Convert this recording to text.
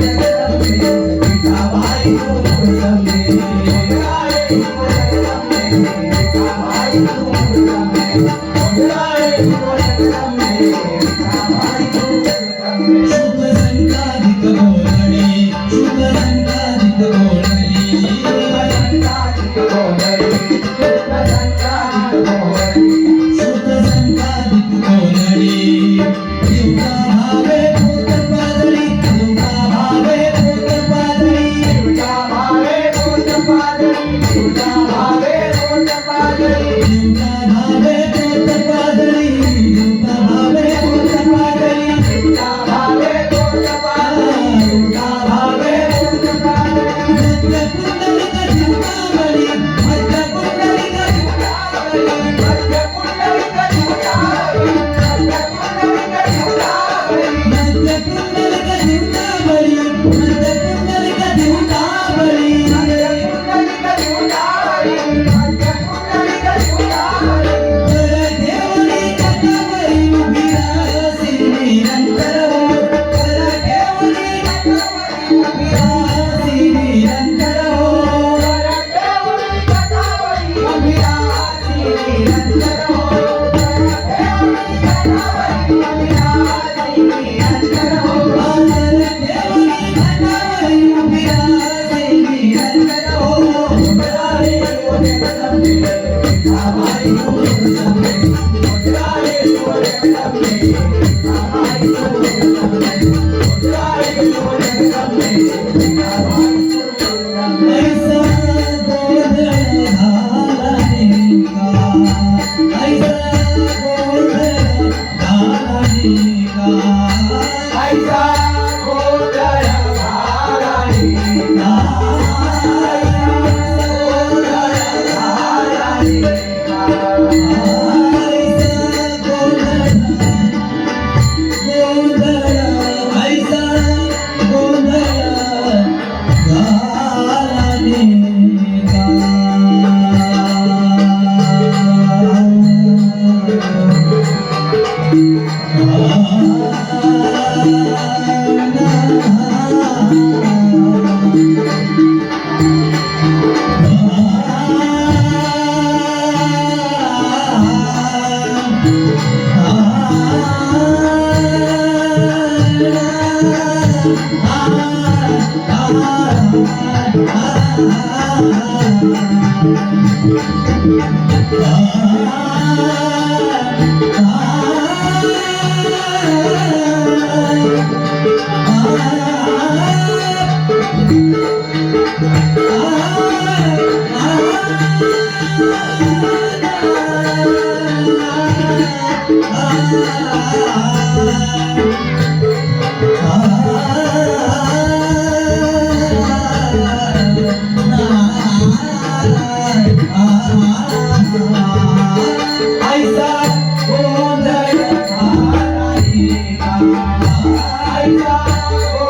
Thank you. Thank you. thank mm -hmm. you Ah I